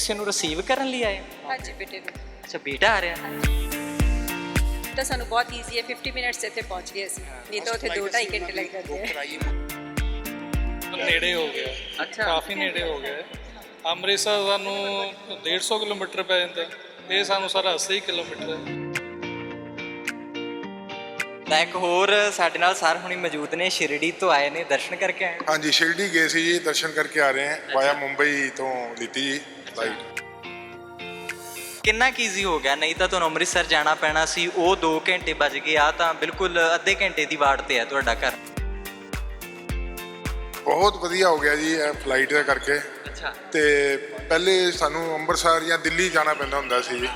ਕਿਸੇ ਨੂੰ ਰਿਸੀਵ ਕਰਨ ਲਈ ਆਏ ਹਾਂਜੀ ਬੇਟੇ ਨੂੰ। ਅੱਛਾ ਬੇਟਾ ਆ ਰਿਹਾ। ਤਾਂ ਸਾਨੂੰ ਬਹੁਤ ਈਜ਼ੀ ਹੈ 50 ਮਿੰਟਸ ਇੱਥੇ ਪਹੁੰਚ ਗਏ ਅਸੀਂ। ਨਹੀਂ ਤਾਂ ਉੱਥੇ 2-2.5 ਘੰਟੇ ਲੱਗ ਜਾਂਦੇ ਨੇੜੇ ਹੋ ਗਿਆ। ਅੱਛਾ। ਕਾਫੀ ਨੇੜੇ ਹੋ ਗਿਆ। ਅੰਮ੍ਰਿਤਸਰ ਸਾਨੂੰ 150 ਕਿਲੋਮੀਟਰ ਪੈ ਜਾਂਦਾ। ਇਹ ਸਾਨੂੰ ਸਾਰਾ 80 ਕਿਲੋਮੀਟਰ ਤਾਂ ਇੱਕ ਹੋਰ ਸਾਡੇ ਨਾਲ ਸਰ ਹੁਣੀ ਮੌਜੂਦ ਨੇ ਸ਼ਿਰੜੀ ਤੋਂ ਆਏ ਨੇ। ਦਰਸ਼ਨ ਕਰਕੇ ਆਏ ਹਾਂਜੀ ਸ਼ਿਰਡੀ ਗਏ ਸੀ ਜੀ ਦਰਸ਼ਨ ਕਰਕੇ ਆ ਰਹੇ ਹਾਂ। ਵਾਇਆ ਮੁੰਬਈ ਤੋਂ ਲੀਤੀ ਜੀ। ਬਾਈ। ਕਿੰਨਾ ਕੀਜ਼ੀ ਹੋ ਗਿਆ? ਨਹੀਂ ਤਾਂ ਤੁਹਾਨੂੰ ਅੰਮ੍ਰਿਤਸਰ ਜਾਣਾ ਪੈਣਾ ਸੀ ਉਹ 2 ਘੰਟੇ ਬਚ ਗਏ। ਆ ਤਾਂ ਬਿਲਕੁਲ ਅੱਧੇ ਘੰਟੇ ਦੀ ਵਾਟ ਤੇ ਹੈ ਤੁਹਾਡਾ ਘਰ। ਬਹੁਤ ਵਧੀਆ ਹੋ ਗਿਆ ਜੀ ਇਹ ਫਲਾਈਟ ਦਾ ਕਰਕੇ। ਅੱਛਾ। ਤੇ ਪਹਿਲੇ ਸਾਨੂੰ ਅੰਮ੍ਰਿਤਸਰ ਜਾਂ ਦਿੱਲੀ ਜਾਣਾ ਪੈਂਦਾ ਹੁੰਦਾ ਸੀ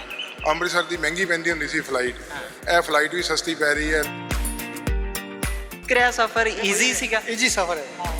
ਅੰਮ੍ਰਿਤਸਰ ਦੀ ਮਹਿੰਗੀ ਪੈਂਦੀ ਹੁੰਦੀ ਸੀ ਫਲਾਈਟ ਇਹ ਫਲਾਈਟ ਵੀ ਸਸਤੀ ਪੈ ਰਹੀ ਹੈ। ਕਿਰਿਆ ਸਫ਼ਰ ਈਜ਼ੀ ਸੀਗਾ? ਈਜ਼ੀ ਸਫ਼ਰ ਹੈ।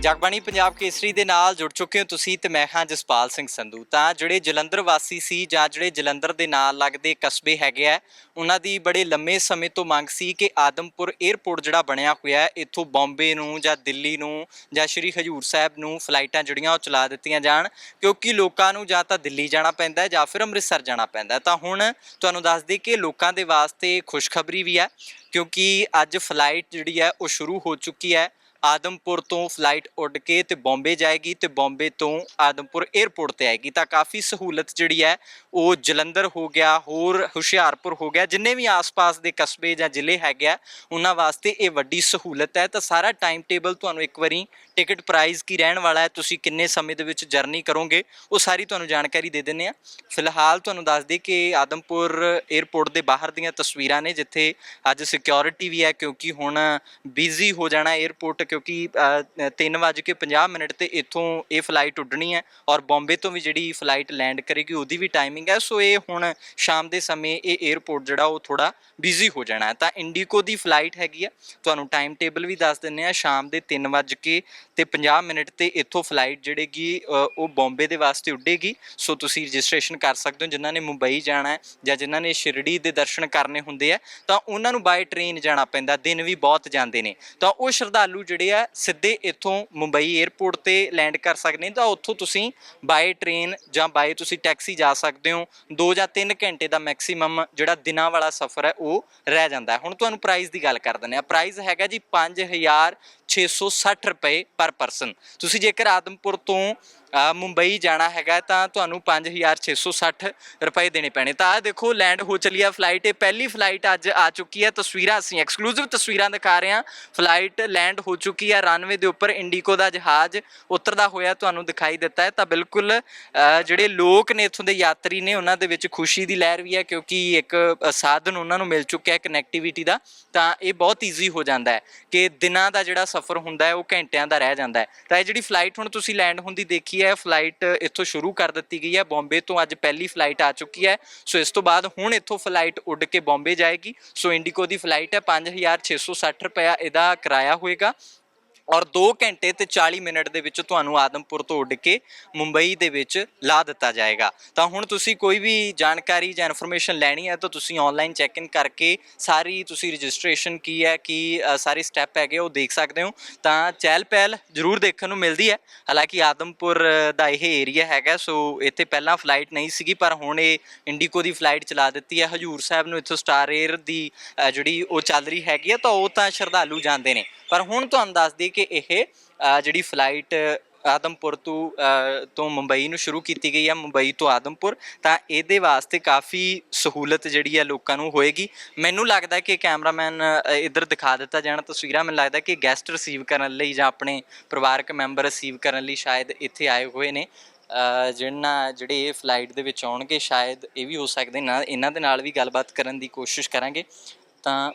ਜਗਬਾਣੀ ਪੰਜਾਬ ਕੇਸਰੀ ਦੇ ਨਾਲ ਜੁੜ ਚੁੱਕੇ ਹੋ ਤੁਸੀਂ ਤੇ ਮੈਂ ਹਾਂ ਜਸਪਾਲ ਸਿੰਘ ਸੰਧੂ ਤਾਂ ਜਿਹੜੇ ਜਲੰਧਰ ਵਾਸੀ ਸੀ ਜਾਂ ਜਿਹੜੇ ਜਲੰਧਰ ਦੇ ਨਾਲ ਲੱਗਦੇ ਕਸਬੇ ਹੈਗੇ ਆ, ਉਹਨਾਂ ਦੀ ਬੜੇ ਲੰਮੇ ਸਮੇਂ ਤੋਂ ਮੰਗ ਸੀ ਕਿ ਆਦਮਪੁਰ 에ਅਰਪੋਰਟ ਜਿਹੜਾ ਬਣਿਆ ਹੋਇਆ ਹੈ, ਇੱਥੋਂ ਬੰਬੇ ਨੂੰ ਜਾਂ ਦਿੱਲੀ ਨੂੰ ਜਾਂ ਸ਼੍ਰੀ ਹਜੂਰ ਸਾਹਿਬ ਨੂੰ ਫਲਾਈਟਾਂ ਜਿਹੜੀਆਂ ਉਹ ਚਲਾ ਦਿੱਤੀਆਂ ਜਾਣ, ਕਿਉਂਕਿ ਲੋਕਾਂ ਨੂੰ ਜਾਂ ਤਾਂ ਦਿੱਲੀ ਜਾਣਾ ਪੈਂਦਾ ਹੈ ਜਾਂ ਫਿਰ ਅੰਮ੍ਰਿਤਸਰ ਜਾਣਾ ਪੈਂਦਾ ਹੈ। ਤਾਂ ਹੁਣ ਤੁਹਾਨੂੰ ਦੱਸ ਦਈਏ ਕਿ ਲੋਕਾਂ ਦੇ ਵਾਸਤੇ ਖੁਸ਼ਖਬਰੀ ਵੀ ਹੈ, ਕਿਉਂਕਿ ਅੱਜ ਫਲਾਈਟ ਜਿਹੜੀ ਹੈ ਉਹ ਸ਼ੁਰੂ ਹੋ ਚੁੱਕੀ ਹੈ ਆਦਮਪੁਰ ਤੋਂ ਫਲਾਈਟ ਉੱਡ ਕੇ ਤੇ ਬੰਬੇ ਜਾਏਗੀ ਤੇ ਬੰਬੇ ਤੋਂ ਆਦਮਪੁਰ 에ਅਰਪੋਰਟ ਤੇ ਆਏਗੀ। ਤਾਂ ਕਾਫੀ ਸਹੂਲਤ ਜਿਹੜੀ ਹੈ, ਉਹ ਜਲੰਧਰ ਹੋ ਗਿਆ, ਹੋਰ ਹੁਸ਼ਿਆਰਪੁਰ ਹੋ ਗਿਆ, ਜਿੰਨੇ ਵੀ ਆਸ-ਪਾਸ ਦੇ ਕਸਬੇ ਜਾਂ ਜ਼ਿਲ੍ਹੇ ਹੈਗੇ ਆ, ਉਹਨਾਂ ਵਾਸਤੇ ਇਹ ਵੱਡੀ ਸਹੂਲਤ ਹੈ। ਤਾਂ ਸਾਰਾ ਟਾਈਮ ਟੇਬਲ ਤੁਹਾਨੂੰ ਇੱਕ ਵਾਰੀ ਟਿਕਟ ਪ੍ਰਾਈਸ ਕੀ ਰਹਿਣ ਵਾਲਾ ਹੈ, ਤੁਸੀਂ ਕਿੰਨੇ ਸਮੇਂ ਦੇ ਵਿੱਚ ਜਰਨੀ ਕਰੋਗੇ, ਉਹ ਸਾਰੀ ਤੁਹਾਨੂੰ ਜਾਣਕਾਰੀ ਦੇ ਦਿੰਨੇ ਆ ਫਿਲਹਾਲ ਤੁਹਾਨੂੰ ਦੱਸ ਦੇ ਕਿ ਆਦਮਪੁਰ 에어ਪੋਰਟ ਦੇ ਬਾਹਰ ਦੀਆਂ ਤਸਵੀਰਾਂ ਨੇ, ਜਿੱਥੇ ਅੱਜ ਸਿਕਿਉਰਿਟੀ ਵੀ ਹੈ, ਕਿਉਂਕਿ ਹੁਣ ਬਿਜ਼ੀ ਹੋ ਜਾਣਾ 에어ਪੋਰਟ ਕਿਉਂਕਿ 3:50 ਮਿੰਟ ਤੇ ਇੱਥੋਂ ਇਹ ਫਲਾਈਟ ਉੱਡਣੀ ਹੈ ਔਰ ਬੰਬੇ ਤੋਂ ਵੀ ਜਿਹੜੀ ਫਲਾਈਟ ਲੈਂਡ ਕਰੇਗੀ, ਉਹਦੀ ਵੀ ਟਾਈਮਿੰਗ ਹੈ। ਸੋ ਇਹ ਹੁਣ ਸ਼ਾਮ ਦੇ ਸਮੇਂ ਇਹ 에어ਪੋਰਟ ਜਿਹੜਾ ਉਹ ਥੋੜਾ ਬਿਜ਼ੀ ਹੋ ਜਾਣਾ ਤਾਂ ਇੰਡੀਕੋ ਦੀ ਫਲਾਈਟ ਹੈਗੀ ਆ ਤੁਹਾਨੂੰ ਟਾਈਮ ਟੇਬਲ ਵੀ ਦੱਸ ਦਿੰਨੇ ਆ ਸ਼ਾਮ ਦੇ 3:00 ਕੇ ਤੇ 50 ਮਿੰਟ ਤੇ ਇੱਥੋਂ ਫਲਾਈਟ ਜਿਹੜੇਗੀ ਅ, ਉਹ ਬੰਬੇ ਦੇ ਵਾਸਤੇ ਉੱਡੇਗੀ। ਸੋ ਤੁਸੀਂ ਰਜਿਸਟ੍ਰੇਸ਼ਨ ਕਰ ਸਕਦੇ ਹੋ ਜਿਨ੍ਹਾਂ ਨੇ ਮੁੰਬਈ ਜਾਣਾ ਹੈ ਜਾਂ ਜਿਨ੍ਹਾਂ ਨੇ ਸ਼ਿਰੜੀ ਦੇ ਦਰਸ਼ਨ ਕਰਨੇ ਹੁੰਦੇ ਆ ਤਾਂ ਉਹਨਾਂ ਨੂੰ ਬਾਈ ਟ੍ਰੇਨ ਜਾਣਾ ਪੈਂਦਾ ਦਿਨ ਵੀ ਬਹੁਤ ਜਾਂਦੇ ਨੇ। ਤਾਂ ਉਹ ਸ਼ਰਧਾਲੂ ਜਿਹੜੇ ਆ ਸਿੱਧੇ ਇੱਥੋਂ ਮੁੰਬਈ 에ਅਰਪੋਰਟ ਤੇ ਲੈਂਡ ਕਰ ਸਕਦੇ ਨੇ ਤਾਂ ਉੱਥੋਂ ਤੁਸੀਂ ਬਾਈ ਟ੍ਰੇਨ ਜਾਂ ਬਾਈ ਤੁਸੀਂ ਟੈਕਸੀ ਜਾ ਸਕਦੇ ਹੋ। 2 ਜਾਂ 3 ਘੰਟੇ ਦਾ ਮੈਕਸਿਮਮ ਜਿਹੜਾ ਦਿਨਾਂ ਵਾਲਾ ਸਫ਼ਰ ਹੈ ਉਹ ਰਹਿ ਜਾਂਦਾ ਹੁਣ ਤੁਹਾਨੂੰ ਪ੍ਰਾਈਸ ਦੀ ਗੱਲ ਕਰ ਦਿੰਦੇ ਆ ਪ੍ਰਾਈਸ ਹੈਗਾ ਜੀ 5660 ਰੁਪਏ ਪਰ ਪਰਸਨ ਤੁਸੀਂ ਜੇਕਰ ਆਦਮਪੁਰ ਤੋਂ ਅ, ਮੁੰਬਈ ਜਾਣਾ ਹੈਗਾ ਤਾਂ ਤੁਹਾਨੂੰ 5660 ਰੁਪਏ ਦੇਣੇ ਪੈਣੇ। ਤਾਂ ਆਹ ਦੇਖੋ ਲੈਂਡ ਹੋ ਚਲੀ ਆ ਫਲਾਈਟ ਇਹ ਪਹਿਲੀ ਫਲਾਈਟ ਅੱਜ ਆ ਚੁੱਕੀ ਹੈ। ਤਸਵੀਰਾਂ ਅਸੀਂ ਐਕਸਕਲੂਸਿਵ ਤਸਵੀਰਾਂ ਦਿਖਾ ਰਹੇ ਹਾਂ। ਫਲਾਈਟ ਲੈਂਡ ਹੋ ਚੁੱਕੀ ਹੈ ਰਨਵੇ ਦੇ ਉੱਪਰ ਇੰਡੀਕੋ ਦਾ ਜਹਾਜ਼ ਉਤਰਦਾ ਹੋਇਆ ਤੁਹਾਨੂੰ ਦਿਖਾਈ ਦਿੱਤਾ ਹੈ। ਤਾਂ ਬਿਲਕੁਲ ਅ, ਜਿਹੜੇ ਲੋਕ ਨੇ ਇੱਥੋਂ ਦੇ ਯਾਤਰੀ ਨੇ ਉਹਨਾਂ ਦੇ ਵਿੱਚ ਖੁਸ਼ੀ ਦੀ ਲਹਿਰ ਵੀ ਹੈ ਕਿਉਂਕਿ ਇੱਕ ਅ, ਸਾਧਨ ਉਹਨਾਂ ਨੂੰ ਮਿਲ ਚੁੱਕਿਆ ਹੈ ਕਨੈਕਟੀਵਿਟੀ ਦਾ। ਤਾਂ ਇਹ ਬਹੁਤ ਈਜ਼ੀ ਹੋ ਜਾਂਦਾ ਹੈ ਕਿ ਦਿਨਾਂ ਦਾ ਜਿਹੜਾ ਸਫ਼ਰ ਹੁੰਦਾ ਹੈ ਉਹ ਘੰਟਿਆਂ ਦਾ ਰਹਿ ਜਾਂਦਾ ਹੈ। ਤਾਂ ਇਹ ਜਿਹੜੀ ਫਲਾਈਟ ਹੁਣ ਤੁਸੀਂ ਲੈਂਡ ਹੁੰਦੀ ਦੇਖੀ ਹੈ? ਫਲਾਈਟ ਇੱਥੋਂ ਸ਼ੁਰੂ ਕਰ ਦਿੱਤੀ ਗਈ ਹੈ। ਬੰਬੇ ਤੋਂ ਅੱਜ ਪਹਿਲੀ ਫਲਾਈਟ ਆ ਚੁੱਕੀ ਹੈ। ਸੋ ਇਸ ਤੋਂ ਬਾਅਦ ਹੁਣ ਇੱਥੋਂ ਫਲਾਈਟ ਉੱਡ ਕੇ ਬੰਬੇ ਜਾਏਗੀ। ਸੋ ਇੰਡੀਗੋ ਦੀ ਫਲਾਈਟ ਹੈ। 5660 ਰੁਪਇਆ ਇਹਦਾ ਕਿਰਾਇਆ ਹੋਏਗਾ। ਔਰ 2 ਘੰਟੇ ਤੇ 40 ਮਿੰਟ ਦੇ ਵਿੱਚ ਤੁਹਾਨੂੰ ਆਦਮਪੁਰ ਤੋਂ ਉੱਡ ਕੇ ਮੁੰਬਈ ਦੇ ਵਿੱਚ ਲਾ ਦਿੱਤਾ ਜਾਏਗਾ। ਤਾਂ ਹੁਣ ਤੁਸੀਂ ਕੋਈ ਵੀ ਜਾਣਕਾਰੀ ਜਾਂ ਇਨਫੋਰਮੇਸ਼ਨ ਲੈਣੀ ਹੈ ਤਾਂ ਤੁਸੀਂ ਆਨਲਾਈਨ ਚੈੱਕ ਇਨ ਕਰਕੇ ਸਾਰੀ ਤੁਸੀਂ ਰਜਿਸਟ੍ਰੇਸ਼ਨ ਕੀ ਹੈ, ਕੀ ਸਾਰੇ ਸਟੈਪ ਹੈਗੇ ਉਹ ਦੇਖ ਸਕਦੇ ਹੋ। ਤਾਂ ਚਹਿਲ ਪਹਿਲ ਜ਼ਰੂਰ ਦੇਖਣ ਨੂੰ ਮਿਲਦੀ ਹੈ। ਹਾਲਾਂਕਿ ਆਦਮਪੁਰ ਦਾ ਇਹ ਏਰੀਆ ਹੈਗਾ, ਸੋ ਇੱਥੇ ਪਹਿਲਾਂ ਫਲਾਈਟ ਨਹੀਂ ਸੀਗੀ, ਪਰ ਹੁਣ ਇਹ ਇੰਡੀਕੋ ਦੀ ਫਲਾਈਟ ਚਲਾ ਦਿੱਤੀ ਹੈ। ਹਜੂਰ ਸਾਹਿਬ ਨੂੰ ਇੱਥੋਂ ਸਟਾਰ 에ਅਰ ਦੀ ਜਿਹੜੀ ਉਹ ਚੱਲ ਰਹੀ ਹੈਗੀ ਹੈ, ਤਾਂ ਉਹ ਤਾਂ ਸ਼ਰਧਾਲੂ ਜਾਂਦੇ ਨੇ। ਪਰ ਹੁਣ ਤੁਹਾਨੂੰ ਦੱਸ ਦਈਏ ਕਿ ਇਹ ਜਿਹੜੀ ਫਲਾਈਟ ਆਦਮਪੁਰ ਤੋਂ ਤੋਂ ਮੁੰਬਈ ਨੂੰ ਸ਼ੁਰੂ ਕੀਤੀ ਗਈ ਹੈ ਮੁੰਬਈ ਤੋਂ ਆਦਮਪੁਰ, ਤਾਂ ਇਹਦੇ ਵਾਸਤੇ ਕਾਫੀ ਸਹੂਲਤ ਜਿਹੜੀ ਹੈ ਲੋਕਾਂ ਨੂੰ ਹੋਏਗੀ। ਮੈਨੂੰ ਲੱਗਦਾ ਕਿ ਕੈਮਰਾਮੈਨ ਇੱਧਰ ਦਿਖਾ ਦਿੱਤਾ ਜਾਣਾ ਤਸਵੀਰਾਂ, ਮੈਨੂੰ ਲੱਗਦਾ ਕਿ ਗੈਸਟ ਰਿਸੀਵ ਕਰਨ ਲਈ ਜਾਂ ਆਪਣੇ ਪਰਿਵਾਰਕ ਮੈਂਬਰ ਰਿਸੀਵ ਕਰਨ ਲਈ ਸ਼ਾਇਦ ਇੱਥੇ ਆਏ ਹੋਏ ਨੇ। ਜਿਹਨਾਂ ਜਿਹੜੇ ਇਹ ਫਲਾਈਟ ਦੇ ਵਿੱਚ ਆਉਣਗੇ, ਸ਼ਾਇਦ ਇਹ ਵੀ ਹੋ ਸਕਦੇ ਨਾ। ਇਹਨਾਂ ਦੇ ਨਾਲ ਵੀ ਗੱਲਬਾਤ ਕਰਨ ਦੀ ਕੋਸ਼ਿਸ਼ ਕਰਾਂਗੇ। ਤਾਂ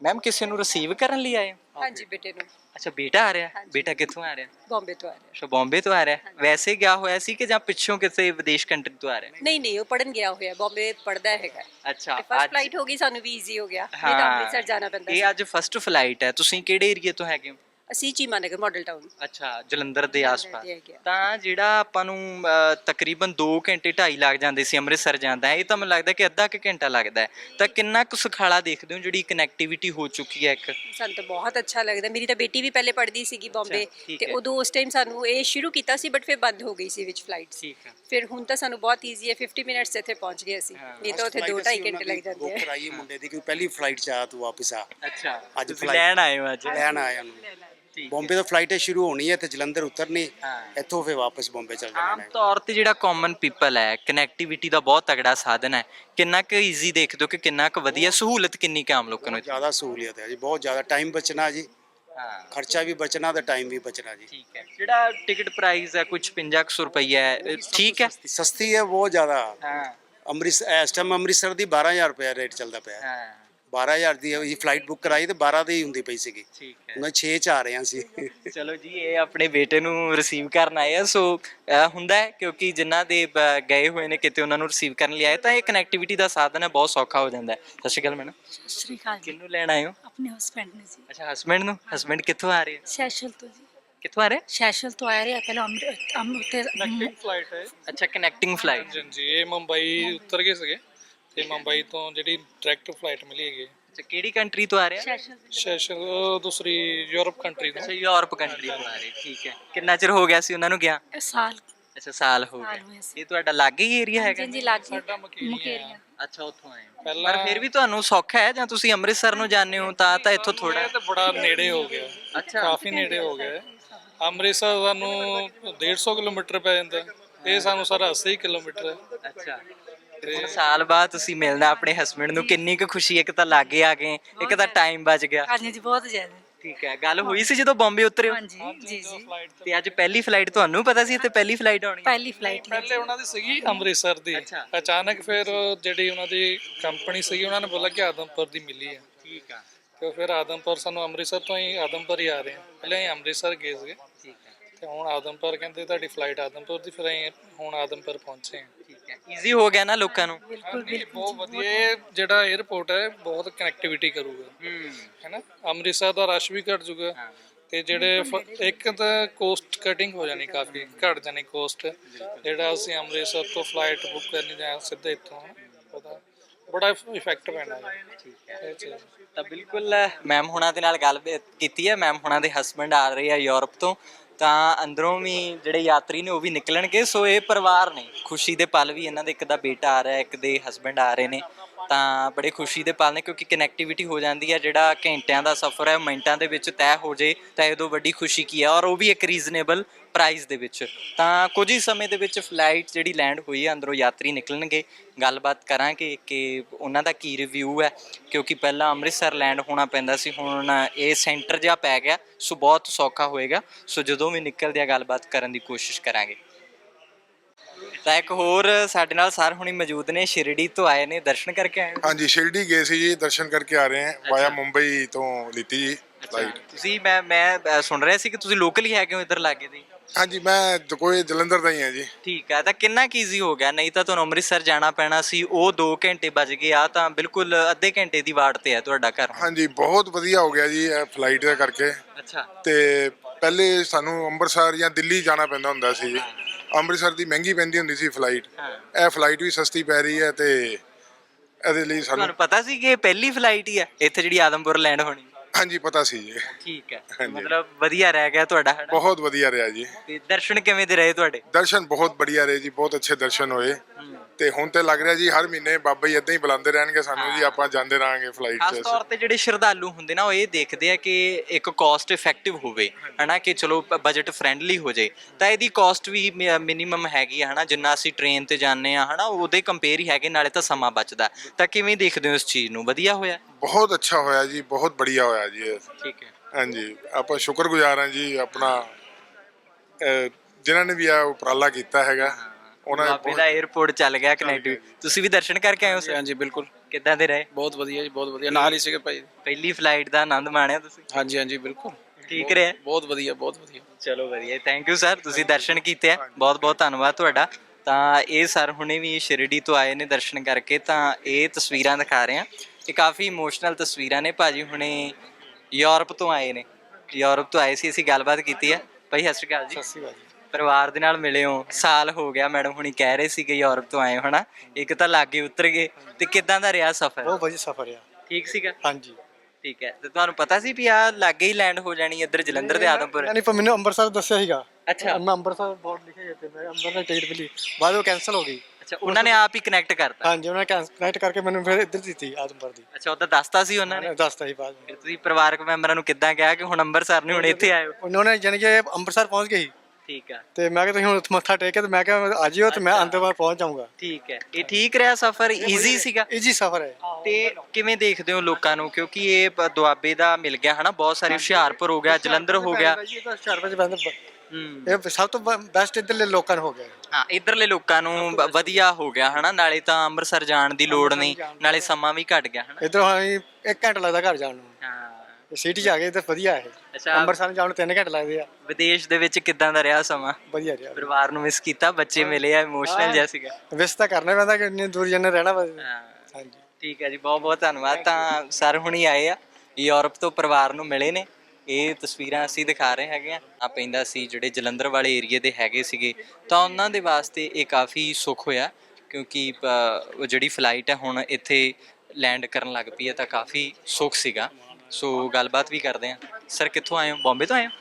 ਮੈਮ ਕਿਸੇ ਨੂੰ ਰਿਸੀਵ ਕਰਨ ਲਈ ਆਏ ਹਾਂਜੀ ਬੇਟੇ ਨੂੰ। ਅੱਛਾ ਬੇਟਾ ਆ ਰਿਹਾ। ਬੇਟਾ ਕਿੱਥੋਂ ਆ ਰਿਹਾ? ਬੰਬੇ ਤੋਂ ਆ ਰਿਹਾ। ਅੱਛਾ ਬੰਬੇ ਤੋਂ ਆ ਰਿਹਾ। ਵੈਸੇ ਗਿਆ ਹੋਇਆ ਸੀ ਕਿ ਜਾਂ ਪਿੱਛੋਂ ਕਿਸੇ ਵਿਦੇਸ਼ ਕੰਟਰੀ ਤੋਂ ਆ ਰਿਹਾ? ਨਹੀਂ ਨਹੀਂ ਉਹ ਪੜਨ ਗਿਆ ਹੋਇਆ। ਬੰਬੇ ਪੜਦਾ ਹੈਗਾ। ਅੱਛਾ ਫਸਟ ਫਲਾਈਟ ਹੋ ਗਈ ਸਾਨੂੰ ਵੀ ਈਜ਼ੀ ਹੋ ਗਿਆ। ਨਹੀਂ ਤਾਂ ਅੰਮ੍ਰਿਤਸਰ ਜਾਣਾ ਪੈਂਦਾ ਇਹ ਅੱਜ ਫਸਟ ਫਲਾਈਟ ਹੈ। ਤੁਸੀਂ ਕਿਹੜੇ ਏਰੀਏ ਤੋਂ ਹੈਗੇ ਹੋ? ਅਸੀਂ ਚੀਮਾ ਨਗਰ ਮਾਡਲ ਟਾਊਨ ਅੱਛਾ ਜਲੰਧਰ ਦੇ ਆਸ-ਪਾਸ। ਦੇ ਹੈਗੇ ਆ। ਤਾਂ ਜਿਹੜਾ ਆਪਾਂ ਨੂੰ ਅ, ਤਕਰੀਬਨ 2 ਘੰਟੇ 2.5 ਲੱਗ ਜਾਂਦੇ ਸੀ ਅੰਮ੍ਰਿਤਸਰ ਜਾਂਦਾ ਹੈ ਇਹ ਤਾਂ ਮੈਨੂੰ ਲੱਗਦਾ ਕਿ ਅੱਧਾ ਕੁ ਘੰਟਾ ਲੱਗਦਾ ਹੈ। ਤਾਂ ਕਿੰਨਾ ਕੁ ਸੁਖਾਲਾ ਦੇਖਦੇ ਹੋ ਜਿਹੜੀ ਕਨੈਕਟੀਵਿਟੀ ਹੋ ਚੁੱਕੀ ਹੈ ਇੱਕ? ਸਾਨੂੰ ਤਾਂ ਬਹੁਤ ਅੱਛਾ ਲੱਗਦਾ। ਮੇਰੀ ਤਾਂ ਬੇਟੀ ਵੀ ਪਹਿਲੇ ਪੜ੍ਹਦੀ ਸੀਗੀ ਬੰਬੇ ਠੀਕ ਤੇ ਹੈ। ਉਦੋਂ ਉਸ ਟਾਈਮ ਸਾਨੂੰ ਇਹ ਸ਼ੁਰੂ ਕੀਤਾ ਸੀ ਬਟ ਫਿਰ ਬੰਦ ਹੋ ਗਈ ਸੀ ਵਿੱਚ ਫਲਾਈਟਸ ਠੀਕ ਹੈ। ਫਿਰ ਹੁਣ ਤਾਂ ਸਾਨੂੰ ਬਹੁਤ ਈਜ਼ੀ ਹੈ 50 ਮਿੰਟਸ ਇੱਥੇ ਪਹੁੰਚ ਗਏ ਅਸੀਂ। ਨਹੀਂ ਤਾਂ ਉੱਥੇ 2.5 ਘੰਟੇ ਲੱਗ ਜਾਂਦੇ ਆ। ਕਰਾਈ ਮੁੰਡੇ ਦੀ ਕਿ ਪਹਿਲੀ ਫਲਾਈਟ ਚ ਆ ਤੂੰ ਵਾਪਸ ਆ। ਅੱਛਾ ਅੱਜ ਤੁਸੀਂ flight- ਲੈਣ ਆਏ ਹੋ ਅੱਜ? ਲੈਣ ਆਇਆ ਨੂੰ ਹੈ। ਬੰਬੇ ਤੋਂ ਫਲਾਈਟ ਸ਼ੁਰੂ ਹੋਣੀ ਹੈ ਤੇ ਜਲੰਧਰ ਉਤਰਨੀ ਹਾਂ। ਇੱਥੋਂ ਫਿਰ ਵਾਪਸ ਬੰਬੇ ਚਲ ਆਮ ਜਾਣਾ ਹੈ। ਤੌਰ ਤੇ ਜਿਹੜਾ ਕਾਮਨ ਪੀਪਲ ਹੈ ਕਨੈਕਟੀਵਿਟੀ ਦਾ ਬਹੁਤ ਤਗੜਾ ਸਾਧਨ ਹੈ। ਕਿੰਨਾ ਕੁ ਈਜ਼ੀ ਦੇਖਦੇ ਹੋ ਕਿ ਕਿੰਨਾ ਕੁ ਵਧੀਆ ਸਹੂਲਤ ਕਿੰਨੀ ਕੁ ਆਮ ਲੋਕਾਂ ਨੂੰ ਜ਼ਿਆਦਾ ਸਹੂਲੀਅਤ ਹੈ ਜੀ ਬਹੁਤ ਜ਼ਿਆਦਾ ਟਾਈਮ ਬਚਣਾ ਜੀ। ਹਾਂ। ਖਰਚਾ ਵੀ ਬਚਣਾ ਤੇ ਟਾਈਮ ਵੀ ਬਚਣਾ ਜੀ। ਠੀਕ ਹੈ। ਜਿਹੜਾ ਟਿਕਟ ਪ੍ਰਾਈਸ ਹੈ ਕੁਝ 5500 ਰੁਪਈਆ ਹੈ ਇਹ ਠੀਕ ਹੈ? ਸਸਤੀ ਹੈ ਬਹੁਤ ਜ਼ਿਆਦਾ। ਹਾਂ। ਅੰਮ੍ਰਿਤਸਰ ਇਸ ਟਾਈਮ ਅੰਮ੍ਰਿਤਸਰ ਦੀ 12000 ਰੁਪਏ ਰੇਟ ਚੱਲਦਾ ਪਿਆ ਹੈ। ਹਾਂ। 12000 ਦੀ ਅਸੀਂ ਫਲਾਈਟ ਬੁੱਕ ਕਰਾਈ ਤੇ 12 ਦੀ ਹੁੰਦੀ ਪਈ ਸੀਗੀ। ਠੀਕ ਹੈ। ਹੁਣ 6 ਚ ਆ ਰਹੇ ਹਾਂ ਅਸੀਂ। ਚਲੋ ਜੀ ਇਹ ਆਪਣੇ ਬੇਟੇ ਨੂੰ ਰਿਸੀਵ ਕਰਨ ਆਏ ਆ ਸੋ ਅਹ ਹੁੰਦਾ ਹੈ ਕਿਉਂਕਿ ਜਿਨ੍ਹਾਂ ਦੇ ਬ- ਗਏ ਹੋਏ ਨੇ ਕਿਤੇ ਉਹਨਾਂ ਨੂੰ ਰਿਸੀਵ ਕਰਨ ਲਈ ਆਏ ਤਾਂ ਇਹ ਕਨੈਕਟੀਵਿਟੀ ਦਾ ਸਾਧਨ ਹੈ ਬਹੁਤ ਸੌਖਾ ਹੋ ਜਾਂਦਾ ਹੈ। ਸਤਿ ਸ਼੍ਰੀ ਅਕਾਲ ਮੈਡਮ। ਸਤਿ ਸ਼੍ਰੀ ਅਕਾਲ ਜੀ। ਕਿਹਨੂੰ ਲੈਣ ਆਏ ਹੋ? ਆਪਣੇ ਹਸਬੰਡ ਨੇ ਜੀ। ਅੱਛਾ ਹਸਬੰਡ ਨੂੰ? ਹਸਬੰਡ ਕਿੱਥੋਂ ਆ ਰਹੇ ਆ ਸੈਸ਼ਲ ਤੋਂ ਜੀ। ਕਿੱਥੋਂ ਆ ਰਹੇ? ਸੈਸ਼ਲ ਤੋਂ ਆਏ ਰਿਹਾ ਪਹਿਲਾਂ ਅੰਮ੍ਰਿ ਅੰਮ੍ਰਿਤ ਕਨੈਕਟਿੰਗ ਫਲਾਈਟ ਹੈ। ਅੱਛਾ ਕਨੈਕਟਿੰਗ ਫਲਾਈਟ ਜੀ ਇਹ ਮੁੰਬਈ ਉਤਰ ਗਏ ਸੀਗੇ। ਤੇ ਮੁੰਬਈ ਤੋਂ ਜਿਹੜੀ ਡਾਇਰੈਕਟ ਫਲਾਈਟ ਮਿਲੀ ਹੈਗੀ। ਅੱਛਾ ਕਿਹੜੀ ਕੰਟਰੀ ਤੋਂ ਆ ਰਹੇ? ਆ ਸੈਸ਼ਲ ਸੈਸ਼ਨ ਉਹ ਦੂਸਰੀ ਯੂਰਪ ਕੰਟਰੀ ਤੋਂ। ਅੱਛਾ ਯੂਰਪ ਕੰਟਰੀ ਤੋਂ ਆ ਰਹੇ ਠੀਕ ਹੈ। ਕਿੰਨਾ ਚਿਰ ਹੋ ਗਿਆ ਸੀ ਉਹਨਾਂ ਨੂੰ ਗਿਆ? ਇਹ ਸਾਲ। ਅੱਛਾ ਸਾਲ ਹੋ ਸਾਲ ਗਿਆ। ਸੀ। ਇਹ ਤੁਹਾਡਾ ਲਾਗੇ ਹੀ ਏਰੀਆ ਹੈਗਾ ਜੀ ਜੀ ਲੱਗ। ਸਾਡਾ ਮਕੇਰੀਆ। ਮੁਕੇਰੀਆਂ। ਅੱਛਾ ਉੱਥੋਂ ਆਏ ਹੋ। ਪਹਿਲਾਂ- ਪਰ ਫਿਰ ਵੀ ਤੁਹਾਨੂੰ ਸੌਖਾ ਹੈ ਜਾਂ ਤੁਸੀਂ ਅੰਮ੍ਰਿਤਸਰ ਨੂੰ ਜਾਂਦੇ ਹੋ ਤਾਂ ਤਾਂ ਇੱਥੋਂ ਥੋੜਾ ਇਹ ਤਾਂ ਬੜਾ ਨੇੜੇ ਹੋ ਗਿਆ। ਅੱਛਾ। ਕਾਫੀ ਨੇੜੇ ਹੋ ਗਿਆ। ਹੈ। ਅੰਮ੍ਰਿਤਸਰ ਸਾਨੂੰ 150 ਕਿਲੋਮੀਟਰ ਪੈ ਜਾਂਦਾ। ਇਹ ਸਾਨੂੰ ਸਾਰਾ 80 ਕਿਲੋਮੀਟਰ ਹੈ। ਅੱਛਾ। ਹੁਣ ਸਾਲ ਬਾਅਦ ਤੁਸੀਂ ਮਿਲਣਾ ਆਪਣੇ ਹਸਬੰਡ ਨੂੰ ਕਿੰਨੀ ਕੁ ਖੁਸ਼ੀ ਇੱਕ ਤਾਂ ਲਾਗੇ ਆ ਗਏ ਇੱਕ ਤਾਂ ਟਾਈਮ ਬਚ ਗਿਆ। ਹਾਂਜੀ ਜੀ ਬਹੁਤ ਜ਼ਿਆਦਾ। ਠੀਕ ਹੈ ਗੱਲ ਹੋਈ ਸੀ ਜਦੋਂ ਬੰਬੇ ਉਤਰੇ ਹੋ? ਹਾਂਜੀ ਜੀ ਜੀ। ਤੇ ਅੱਜ ਪਹਿਲੀ ਫਲਾਈਟ ਤੁਹਾਨੂੰ ਪਤਾ ਸੀ ਤੇ ਪਹਿਲੀ ਫਲਾਈਟ ਆਉਣੀ ਹੈ? ਪਹਿਲੀ ਫਲਾਈਟ ਪਹਿਲੇ ਉਹਨਾਂ ਦੀ ਸੀਗੀ ਅੰਮ੍ਰਿਤਸਰ ਦੀ। ਅੱਛਾ। ਅਚਾਨਕ ਫਿਰ ਜਿਹੜੀ ਉਹਨਾਂ ਦੀ ਕੰਪਨੀ ਸੀਗੀ ਉਹਨਾਂ ਨੇ ਬੋਲਾ ਕਿ ਆਦਮਪੁਰ ਦੀ ਮਿਲੀ ਹੈ ਠੀਕ ਆ। ਤੇ ਫਿਰ ਆਦਮਪੁਰ ਸਾਨੂੰ ਅੰਮ੍ਰਿਤਸਰ ਤੋਂ ਹੀ ਆਦਮਪੁਰ ਹੀ ਆ ਰਹੇ ਹਾਂ ਪਹਿਲੇ ਅਸੀਂ ਅੰਮ੍ਰਿਤਸਰ ਗਏ ਸੀਗੇ। ਠੀਕ ਹੈ ਤੇ ਹੁਣ ਆਦਮਪੁਰ ਕਹਿੰਦੇ ਤੁਹਾਡੀ ਫਲਾਈਟ ਆਦਮਪੁਰ ਦੀ ਫਿਰ ਅਸੀਂ ਹੁਣ ਆਦਮਪੁਰ ਪਹੁੰਚੇ ਹੈ ਈਜ਼ੀ ਹੋ ਗਿਆ ਨਾ ਲੋਕਾਂ ਨੂੰ। ਹਾਂਜੀ, ਬਹੁਤ ਵਧੀਆ ਇਹ ਜਿਹੜਾ 에ਅਰਪੋਰਟ ਹੈ ਬਹੁਤ ਕਨੈਕਟੀਵਿਟੀ ਕਰੂਗਾ। ਹੂੰ। ਹੈਨਾ ਅੰਮ੍ਰਿਤਸਰ ਦਾ ਰਸ਼ ਵੀ ਘਟ ਜਾਊਗਾ ਤੇ ਜਿਹੜੇ ਫ- ਇੱਕ ਤਾਂ ਕੋਸਟ ਕਟਿੰਗ ਹੋ ਜਾਣੀ ਕਾਫੀ ਘਟ ਜਾਣੀ ਕੋਸਟ ਜਿਹੜਾ ਅਸੀਂ ਅੰਮ੍ਰਿਤਸਰ ਤੋਂ ਫਲਾਈਟ ਬੁੱਕ ਕਰਨੀ ਜਾਂ ਸਿੱਧਾ ਇੱਥੋਂ ਉਹਦਾ ਬੜਾ ਇਫੈਕਟ ਪੈਣਾ ਹੈ। ਠੀਕ ਹੈ। ਇਹ ਚੀਜ਼। ਤਾਂ ਬਿਲਕੁਲ ਮੈਮ ਹੁਣਾਂ ਦੇ ਨਾਲ ਗੱਲ ਕੀਤੀ ਹੈ। ਮੈਮ ਹੁਣਾਂ ਦੇ ਹਸਬੰਡ ਆ ਰਹੇ ਆ ਯੂਰਪ ਤੋਂ। ਤਾਂ ਅੰਦਰੋਂ ਵੀ ਜਿਹੜੇ ਯਾਤਰੀ ਨੇ ਉਹ ਵੀ ਨਿਕਲਣਗੇ, ਸੋ ਇਹ ਪਰਿਵਾਰ ਨੇ ਖੁਸ਼ੀ ਦੇ ਪਲ ਵੀ ਇਹਨਾਂ ਦੇ, ਇੱਕ ਦਾ ਬੇਟਾ ਆ ਰਿਹਾ, ਇੱਕ ਦੇ ਹਸਬੰਡ ਆ ਰਹੇ ਨੇ। ਤਾਂ ਬੜੇ ਖੁਸ਼ੀ ਦੇ ਪਲ ਨੇ ਕਿਉਂਕਿ ਕਨੈਕਟੀਵਿਟੀ ਹੋ ਜਾਂਦੀ ਹੈ, ਜਿਹੜਾ ਘੰਟਿਆਂ ਦਾ ਸਫ਼ਰ ਹੈ ਉਹ ਮਿੰਟਾਂ ਦੇ ਵਿੱਚ ਤੈਅ ਹੋ ਜੇ, ਤਾਂ ਇਹ ਤੋਂ ਵੱਡੀ ਖੁਸ਼ੀ ਕੀ ਹੈ? ਔਰ ਉਹ ਵੀ ਇੱਕ ਰੀਜ਼ਨੇਬਲ ਪ੍ਰਾਈਸ ਦੇ ਵਿੱਚ। ਤਾਂ ਕੁਝ ਹੀ ਸਮੇਂ ਦੇ ਵਿੱਚ ਫਲਾਈਟ ਜਿਹੜੀ ਲੈਂਡ ਹੋਈ ਹੈ, ਅੰਦਰੋਂ ਯਾਤਰੀ ਨਿਕਲਣਗੇ। ਗੱਲਬਾਤ ਕਰਾਂਗੇ ਕਿ ਉਹਨਾਂ ਦਾ ਕੀ ਰਿਵਿਊ ਹੈ, ਕਿਉਂਕਿ ਪਹਿਲਾਂ ਅੰਮ੍ਰਿਤਸਰ ਲੈਂਡ ਹੋਣਾ ਪੈਂਦਾ ਸੀ, ਹੁਣ ਇਹ ਸੈਂਟਰ ਜਿਹਾ ਪੈ ਗਿਆ, ਸੋ ਬਹੁਤ ਸੌਖਾ ਹੋਏਗਾ। ਸੋ ਜਦੋਂ ਵੀ ਨਿਕਲਦੇ ਆ, ਗੱਲਬਾਤ ਕਰਨ ਦੀ ਕੋਸ਼ਿਸ਼ ਕਰਾਂਗੇ। ਤਾਂ ਇੱਕ ਹੋਰ ਸਾਡੇ ਨਾਲ ਸਰ ਹੁਣੀ ਮੌਜੂਦ ਨੇ ਸ਼ਿਰੜੀ ਤੋਂ ਆਏ ਨੇ ਦਰਸ਼ਨ ਕਰਕੇ ਆਏ ਹੋ? ਹਾਂਜੀ ਸ਼ਿਰਡੀ ਗਏ ਸੀ ਜੀ ਦਰਸ਼ਨ ਕਰਕੇ ਆ ਰਹੇ ਹਾਂ ਵਾਇਆ ਮੁੰਬਈ ਤੋਂ ਲਿੱਤੀ ਜੀ ਫਲਾਈਟ ਤੁਸੀਂ ਮੈਂ ਮੈਂ ਅ, ਸੁਣ ਰਿਹਾ ਸੀ ਕਿ ਤੁਸੀਂ ਲੋਕਲ ਹੀ ਹੈਗੇ ਹੋ ਇੱਧਰ ਲਾਗੇ ਦੇ? ਹਾਂਜੀ ਮੈਂ ਕੋਈ ਜਲੰਧਰ ਦਾ ਹੀ ਹਾਂ ਜੀ। ਠੀਕ ਹੈ ਤਾਂ ਕਿੰਨਾ ਕੀ ਈਜ਼ੀ ਹੋ ਗਿਆ? ਨਹੀਂ ਤਾਂ ਤੁਹਾਨੂੰ ਅੰਮ੍ਰਿਤਸਰ ਜਾਣਾ ਪੈਣਾ ਸੀ ਉਹ 2 ਘੰਟੇ ਬਚ ਗਏ ਆ ਤਾਂ ਬਿਲਕੁਲ ਅੱਧੇ ਘੰਟੇ ਦੀ ਵਾਟ ਤੇ ਹੈ ਤੁਹਾਡਾ ਘਰ। ਹਾਂਜੀ ਬਹੁਤ ਵਧੀਆ ਹੋ ਗਿਆ ਜੀ ਇਹ ਫਲਾਈਟ ਦਾ ਕਰਕੇ। ਅੱਛਾ। ਤੇ ਪਹਿਲੇ ਸਾਨੂੰ ਅੰਮ੍ਰਿਤਸਰ ਜਾਂ ਦਿੱਲੀ ਜਾਣਾ ਪੈਂਦਾ ਹੁੰਦਾ ਸੀ ਜੀ। ਅੰਮ੍ਰਿਤਸਰ ਦੀ ਮਹਿੰਗੀ ਪੈਂਦੀ ਹੁੰਦੀ ਸੀ ਫਲਾਈਟ ਇਹ ਫਲਾਈਟ ਵੀ ਸਸਤੀ ਪੈ ਰਹੀ ਹੈ ਤੇ ਇਹਦੇ ਲਈ ਸਾਨੂੰ ਤੁਹਾਨੂੰ ਪਤਾ ਸੀ ਕਿ ਇਹ ਪਹਿਲੀ ਫਲਾਈਟ ਹੀ ਹੈ? ਇੱਥੇ ਜਿਹੜੀ ਆਦਮਪੁਰ ਲੈਂਡ ਹੋਣੀ। ਹਾਂਜੀ ਪਤਾ ਸੀ ਜੀ। ਠੀਕ ਹੈ। ਮਤਲਬ ਵਧੀਆ ਰਹਿ ਗਿਆ ਤੁਹਾਡਾ ਹਨਾ? ਬਹੁਤ ਵਧੀਆ ਰਿਹਾ ਜੀ। ਤੇ ਦਰਸ਼ਨ ਕਿਵੇਂ ਦੇ ਰਹੇ ਤੁਹਾਡੇ? ਦਰਸ਼ਨ ਬਹੁਤ ਬੜੀਆ ਰਹੇ ਜੀ ਬਹੁਤ ਅੱਛੇ ਦਰਸ਼ਨ ਹੋਏ। ਤੇ ਹੁਣ ਤੇ ਲੱਗ ਰਿਹਾ ਜੀ ਹਰ ਮਹੀਨੇ ਬਾਬਾ ਜੀ ਇਦਾਂ ਹੀ ਬੁਲਾਉਂਦੇ ਰਹਿਣਗੇ ਸਾਨੂੰ ਜੀ ਆਪਾਂ ਜਾਂਦੇ ਰਹਾਂਗੇ ਫਲਾਈਟ ਖਾਸ 'ਚ ਤੌਰ ਤੇ ਜਿਹੜੇ ਸ਼ਰਧਾਲੂ ਹੁੰਦੇ ਨਾ ਉਹ ਇਹ ਦੇਖਦੇ ਆ ਕਿ ਇੱਕ ਕਾਸਟ ਇਫੈਕਟਿਵ ਹੋਵੇ ਹਨਾ ਕਿ ਚਲੋ ਬਜਟ ਫ੍ਰੈਂਡਲੀ ਹੋ ਜੇ। ਤਾਂ ਇਹਦੀ ਕਾਸਟ ਵੀ ਮਿਨੀਮਮ ਹੈਗੀ ਆ ਹਨਾ ਜਿੰਨਾ ਅਸੀਂ ਟ੍ਰੇਨ ਤੇ ਜਾਂਦੇ ਆ ਹਨਾ ਉਹਦੇ ਕੰਪੇਅਰ ਹੀ ਹੈਗੇ ਨਾਲੇ ਤਾਂ ਸਮਾਂ ਬਚਦਾ। ਤਾਂ ਕਿਵੇਂ ਦੇਖਦੇ ਹੋ ਇਸ ਚੀਜ਼ ਨੂੰ? ਵਧੀਆ ਹੋਇਆ? ਬਹੁਤ ਅੱਛਾ ਹੋਇਆ ਜੀ ਬਹੁਤ ਬੜੀਆ ਹੋਇਆ ਜੀ ਇਹ। ਠੀਕ ਹੈ। ਹਾਂਜੀ ਆਪਾਂ ਸ਼ੁਕਰਗੁਜ਼ਾਰ ਹਾਂ ਜੀ ਆਪਣਾ ਅਹ, ਜਿਨ੍ਹਾਂ ਨੇ ਵੀ ਆ ਉਪਰਾਲਾ ਕੀਤਾ ਹੈਗਾ। ਉਹਨਾਂ ਨੇ ਬਾਬੇ ਦਾ 에어ਪੋਰਟ ਚੱਲ ਗਿਆ ਕਨੈਕਟਿਵ ਤੁਸੀਂ ਵੀ ਦਰਸ਼ਨ ਕਰਕੇ ਆਏ ਹੋ ਸਰ? ਹਾਂਜੀ ਬਿਲਕੁਲ। ਕਿੱਦਾਂ ਦੇ ਰਹੇ? ਬਹੁਤ ਵਧੀਆ ਜੀ ਬਹੁਤ ਵਧੀਆ। ਨਾਲ ਹੀ ਸੀਗੇ ਭਾਈ। ਪਹਿਲੀ ਫਲਾਈਟ ਦਾ ਆਨੰਦ ਮਾਣਿਆ ਤੁਸੀਂ? ਹਾਂਜੀ ਹਾਂਜੀ ਬਿਲਕੁਲ। ਠੀਕ ਰਿਹਾ? ਬਹੁਤ ਵਧੀਆ ਬਹੁਤ ਵਧੀਆ। ਚਲੋ ਵਧੀਆ ਥੈਂਕ ਯੂ ਸਰ ਤੁਸੀਂ ਦਰਸ਼ਨ ਕੀਤੇ ਆ। ਬਹੁਤ ਬਹੁਤ ਧੰਨਵਾਦ ਤੁਹਾਡਾ। ਤਾਂ ਇਹ ਸਰ ਹੁਣੇ ਵੀ ਸ਼ਿਰਡੀ ਤੋਂ ਆਏ ਨੇ ਦਰਸ਼ਨ ਕਰਕੇ ਤਾਂ ਇਹ ਤਸਵੀਰਾਂ ਦਿਖਾ ਰਹੇ ਆ ਇਹ ਕਾਫੀ ਇਮੋਸ਼ਨਲ ਤਸਵੀਰਾਂ ਨੇ ਭਾਜੀ ਹੁਣੇ ਯੂਰਪ ਤੋਂ ਆਏ ਨੇ। ਯੂਰਪ ਤੋਂ ਆਏ ਸੀ ਅਸੀਂ ਗੱਲਬਾਤ ਕੀਤੀ ਹੈ। ਭਾਈ ਸਤਿ ਸ਼੍ਰੀ ਅਕਾਲ ਜੀ। ਸਤਿ ਸ਼੍ਰੀ ਅਕਾਲ ਜੀ। ਪਰਿਵਾਰ ਦੇ ਨਾਲ ਮਿਲੇ ਹੋ ਸਾਲ ਹੋ ਗਿਆ ਮੈਡਮ ਹੁਣੀ ਕਹਿ ਰਹੇ ਸੀ ਕਿ ਯੂਰਪ ਤੋਂ ਆਏ ਹੋ ਹਨਾ? ਇੱਕ ਤਾਂ ਲਾਗੇ ਉਤਰ ਗਏ ਤੇ ਕਿੱਦਾਂ ਦਾ ਰਿਹਾ ਸਫ਼ਰ? ਬਹੁਤ ਵਧੀਆ ਸਫ਼ਰ ਆ ਠੀਕ ਸੀਗਾ? ਹਾਂਜੀ। ਠੀਕ ਹੈ। ਤੇ ਤੁਹਾਨੂੰ ਪਤਾ ਸੀ ਵੀ ਆ ਲਾਗੇ ਹੀ ਲੈਂਡ ਹੋ ਜਾਣੀ ਇੱਧਰ ਜਲੰਧਰ ਦੇ ਆਦਮਪੁਰ? ਨਹੀਂ ਪਰ ਮੈਨੂੰ ਅੰਮ੍ਰਿਤਸਰ ਦੱਸਿਆ ਸੀਗਾ। ਅੱਛਾ। ਮੈਂ ਅੰਮ੍ਰਿਤਸਰ ਬੋਰਡ ਲਿਖਿਆ ਜਿੱਤੇ ਮੈਂ ਅੰਮ੍ਰਿਤਸਰ ਟਿਕਟ ਮਿਲੀ। ਬਾਅਦ ਉਹ ਕੈਨਸਲ ਹੋ ਗਈ। ਅੱਛਾ ਉਹਨਾਂ ਨੇ ਆਪ ਹੀ ਕਨੈਕਟ ਕਰਤਾ? ਹਾਂਜੀ ਉਹਨਾਂ ਨੇ ਕਨੈਕਟ ਕਰਕੇ ਮੈਨੂੰ ਫਿਰ ਇੱਧਰ ਦਿੱਤੀ ਆਦਮਪੁਰ ਦੀ। ਅੱਛਾ ਉਹਦਾ ਦੱਸਤਾ ਸੀ ਉਹਨਾਂ ਨੇ? ਦੱਸਤਾ ਸੀ ਬਾਅਦ ਫਿਰ ਤੁਸੀਂ ਪਰਿਵਾਰਕ ਮੈਂਬਰਾਂ ਨੂੰ ਕਿੱਦਾਂ ਕਿਹਾ ਕਿ ਹੁਣ ਅੰਮ੍ਰਿਤਸਰ ਨਹੀਂ ਹੁਣ ਇੱਥੇ ਆਇਓ? ਉਹਨਾਂ ਨੇ ਜਾਣੀ ਕਿ ਅੰਮ੍ਰਿਤਸਰ ਪਹੁੰਚ ਗਏ ਸੀ। ਠੀਕ ਆ। ਤੇ ਮੈਂ ਕਿਹਾ ਤੁਸੀਂ ਹੁਣ ਉੱਥੇ ਮੱਥਾ ਟੇਕ ਕੇ ਤੇ ਮੈਂ ਕਿਹਾ ਆ ਜਿਓ ਤੇ ਮੈਂ ਅੰਦਰ ਪਹੁੰਚ ਜਾਊਂਗਾ। ਠੀਕ ਹੈ। ਇਹ ਠੀਕ ਰਿਹਾ ਸਫ਼ਰ? ਈਜ਼ੀ ਸੀਗਾ? ਈਜੀ ਸਫ਼ਰ ਹੈ। ਤੇ ਕਿਵੇਂ ਦੇਖਦੇ ਹੋ ਲੋਕਾਂ ਨੂੰ? ਕਿਉਂਕਿ ਇਹ ਪ- ਦੁਆਬੇ ਦਾ ਮਿਲ ਗਿਆ ਹਨਾ? ਬਹੁਤ ਸਾਰੇ ਹੁਸ਼ਿਆਰਪੁਰ ਹੋ ਗਿਆ ਜਲੰਧਰ ਹੋ ਗਿਆ। ਇਹ ਤਾਂ ਚਾਰ ਵਜੇ ਬੰਦ ਹੂੰ। ਇਹ ਸਭ ਤੋਂ ਬੈਸਟ ਇੱਧਰਲੇ ਲੋਕਾਂ ਨੂੰ ਹੋ ਗਿਆ। ਹਾਂ ਇਧਰਲੇ ਲੋਕਾਂ ਨੂੰ ਬ- ਵਧੀਆ ਹੋ ਗਿਆ ਹਨਾ? ਨਾਲੇ ਤਾਂ ਅੰਮ੍ਰਿਤਸਰ ਜਾਣ ਦੀ ਲੋੜ ਨਹੀਂ ਨਾਲੇ ਸਮਾਂ ਵੀ ਘਟ ਗਿਆ ਹਨਾ? ਇੱਧਰੋਂ ਹਾਂ ਇੱਕ ਘੰਟਾ ਲੱਗਦਾ ਘਰ ਜਾਣ ਨੂੰ। ਹਾਂ। ਸਿਟੀ ਚ ਆ ਗਏ ਤੇ ਵਧੀਆ ਹੈ। ਅੱਛਾ। ਅੰਮ੍ਰਿਤਸਰ ਜਾਣ ਨੂੰ 3 ਘੰਟੇ ਲੱਗਦੇ ਆ। ਵਿਦੇਸ਼ ਦੇ ਵਿੱਚ ਕਿੱਦਾਂ ਦਾ ਰਿਹਾ ਸਮਾਂ? ਵਧੀਆ ਰਿਹਾ। ਪਰਿਵਾਰ ਨੂੰ ਮਿਸ ਕੀਤਾ ਬੱਚੇ ਮਿਲੇ ਆ ਇਮੋਸ਼ਨਲ ਜਿਹਾ ਸੀਗਾ। ਵਿਸ ਤਾਂ ਕਰਨਾ ਪੈਂਦਾ ਕਿ ਇੰਨੀ ਦੂਰ ਜੰਨੇ ਰਹਿਣਾ ਵਾ। ਹਾਂ। ਹਾਂਜੀ। ਠੀਕ ਹੈ ਜੀ ਬਹੁਤ ਬਹੁਤ ਧੰਨਵਾਦ। ਤਾਂ ਸਰ ਹੁਣੀ ਆਏ ਆ ਯੂਰਪ ਤੋਂ ਪਰਿਵਾਰ ਨੂੰ ਮਿਲੇ ਨੇ। ਇਹ ਤਸਵੀਰਾਂ ਅਸੀਂ ਦਿਖਾ ਰਹੇ ਹੈਗੇ ਆ। ਆ ਪੈਂਦਾ ਸੀ ਜਿਹੜੇ ਜਲੰਧਰ ਵਾਲੇ ਏਰੀਏ ਦੇ ਹੈਗੇ ਸੀਗੇ। ਤਾਂ ਉਹਨਾਂ ਦੇ ਵਾਸਤੇ ਇਹ ਕਾਫੀ ਸੁੱਖ ਹੋਇਆ ਕਿਉਂਕਿ ਅ, ਉਹ ਜਿਹੜੀ ਫਲਾਈਟ ਹੈ ਹੁਣ ਇੱਥੇ ਲੈਂਡ ਕਰਨ ਲੱਗ ਪਈ ਹੈ ਤਾਂ ਕਾਫੀ ਸੁੱਖ ਸੀਗਾ। ਸੋ ਗੱਲਬਾਤ ਵੀ ਕਰਦੇ ਆ ਸਰ ਕਿੱਥੋਂ ਆਏ ਹੋ ਬੰਬੇ ਤੋਂ ਆਏ ਹੋ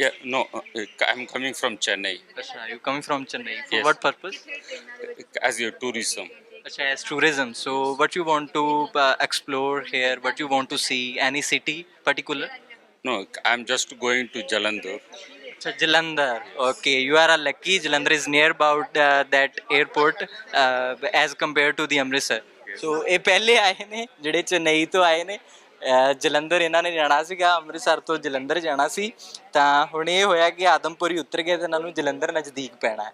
Yeah, no, uh, I'm coming from Chennai ਅੱਛਾ you coming from Chennai for Yes. What purpose as your tourism. As tourism. So, what you want to uh, explore here? What you want to see? Any city particular? No, I'm just going to Jalandhar. Jalandhar. Okay, you are a lucky. Jalandhar is near about uh, that airport uh, as compared to the Amritsar. So, ਇਹ ਪਹਿਲੇ ਆਏ ਨੇ ਜਿਹੜੇ ਚੇਨਈ ਤੋਂ ਆਏ ਨੇ ਜਲੰਧਰ ਇਹਨਾਂ ਨੇ ਜਾਣਾ ਸੀਗਾ, ਅੰਮ੍ਰਿਤਸਰ ਤੋਂ ਜਲੰਧਰ ਜਾਣਾ ਸੀ। ਤਾਂ ਹੁਣ ਇਹ ਹੋਇਆ ਕਿ ਆਦਮਪੁਰੀ ਹੀ ਉਤਰ ਗਏ ਤੇ ਇਹਨਾਂ ਨੂੰ ਜਲੰਧਰ ਨਜ਼ਦੀਕ ਪੈਣਾ ਹੈ।